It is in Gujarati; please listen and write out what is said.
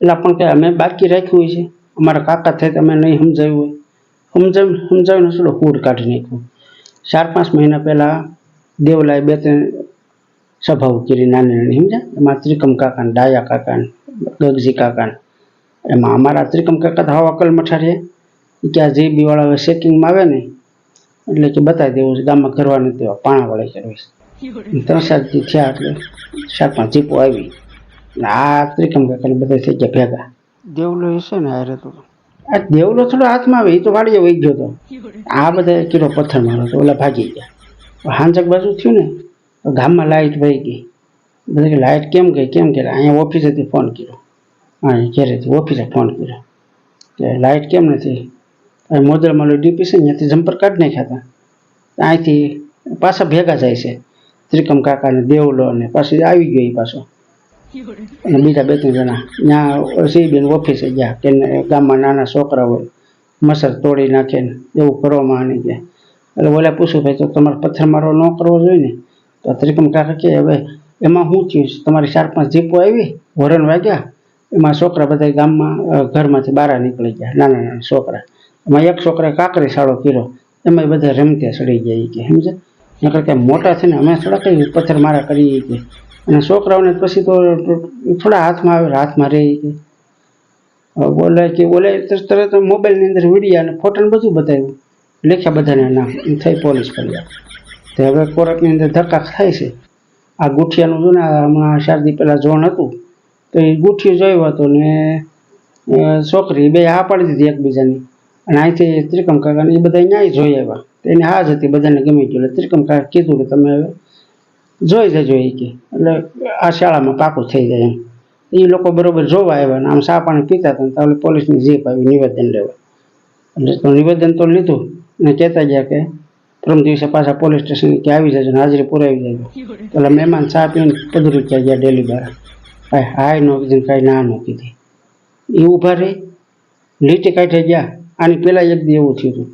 એટલે પણ કે અમે બાકી રાખ્યું છે. અમારા કાકા થાય તો અમે નહીં સમજાવ્યું હોય. સમજાવ, સમજાવીને થોડો કૂડ કાઢી નાખ્યું. ચાર પાંચ મહિના પહેલાં દેવલાએ બે ત્રણ સભાઓ કરી નાની નાની સમજ્યા? એમાં ત્રિકમ કાકાને, ડાયા કાકાને, ગગજી કાકાને. એમાં અમારા ત્રિકમ કાકા તો હવા અકલ મઠારીએ કે જે બીવાળા ચેકિંગમાં આવે ને, એટલે કે બતાવી દેવું છે, ગામમાં કરવા નથી પાણા વાળા કરવી ત્રણ ચાર થયા એટલે ચાર પાંચ જીપો આવી. આ ત્રિકમ કાકાને બધા થઈ ગયા ભેગા. દેવલો હશે ને આ તો. આ દેવલો થોડો હાથમાં આવે એ તો વાડીએ વહી ગયો તો. આ બધા કિલો પથ્થર મારો તો ઓલા ભાગી ગયા. હાંજક બાજુ થયું ને ગામમાં લાઇટ વહી ગઈ. બધા કે લાઇટ કેમ ગઈ કેમ કે અહીંયા ઓફિસેથી ફોન કર્યો. હા ઘેરેથી ઓફિસે ફોન કર્યો. કે લાઇટ કેમ નથી? અહીં મોદરામાં ડીપી છે ત્યાંથી જમ્પર કાઢી નાખ્યા હતા. અહીંથી પાછા ભેગા જાય છે. ત્રિકમ કાકાને દેવલો ને પાછી આવી ગયો એ પાછો. અને બીજા બે ત્રણ જણા ત્યાં સીબીન ઓફિસે ગયા. કે ગામમાં નાના છોકરા હોય મસર તોડી નાખે ને એવું કરવામાં આની ગયા. એટલે ઓલા પૂછ્યું, ભાઈ, તો તમારે પથ્થર મારો ન કરવો જોઈએ ને? તો ત્રિકમ કાકા કે, હવે એમાં શું થયું? તમારી ચાર પાંચ જીપો આવી હોરન વાગ્યા. એમાં છોકરા બધા ગામમાં ઘરમાંથી બહાર નીકળી ગયા, નાના નાના છોકરા. એમાં એક છોકરાએ કાકરી સાળો કર્યો. એમાં બધા રમતે સડી ગયા કે સમજે નકર કે મોટા થઈને અમે થોડા કઈ પથ્થર મારા કરી કે. અને છોકરાઓને પછી તો થોડા હાથમાં આવે, હાથમાં રહી બોલે કે, બોલે, તરત મોબાઈલની અંદર વિડીયા અને ફોટોને બધું બતાવ્યું. લેખ્યા બધાને નામ થઈ પોલીસ કર્યા હવે કોર્ટની અંદર ધક્કા થાય છે. આ ગુઠિયાનું જો ને હમણાં ચાર પહેલાં જોણ હતું, તો એ ગુઠિયું જોયું હતું ને છોકરી બે હા પાડી દીધી એકબીજાની. અને અહીંથી ત્રિકમ કાકાને એ બધા ન્યાય જોઈ આવ્યા. એને હા જ હતી બધાને ગમી ગયું એટલે ત્રિકમ કાકા કીધું કે તમે હવે જોઈ જજો એ કે. એટલે આ શાળામાં પાકું થઈ જાય એમ. એ લોકો બરોબર જોવા આવ્યા ને આમ ચા પાણી પીતા હતા તો પોલીસની જીપ આવી નિવેદન લેવા. એટલે તો નિવેદન તો લીધું ને કહેતા ગયા કે પ્રથમ દિવસે પાછા પોલીસ સ્ટેશન કે આવી જજો ને હાજરી પુરાવી જજો પેલા મહેમાન ચા પીને પધરી રૂપિયા ગયા ડેલી બાર. કાંઈ હાય ન કીધી કાંઈ ના ન કીધી. એ ઊભા રહી, લીટી કાંઠે ગયા. આની પહેલાં એક દી એવું થયું હતું.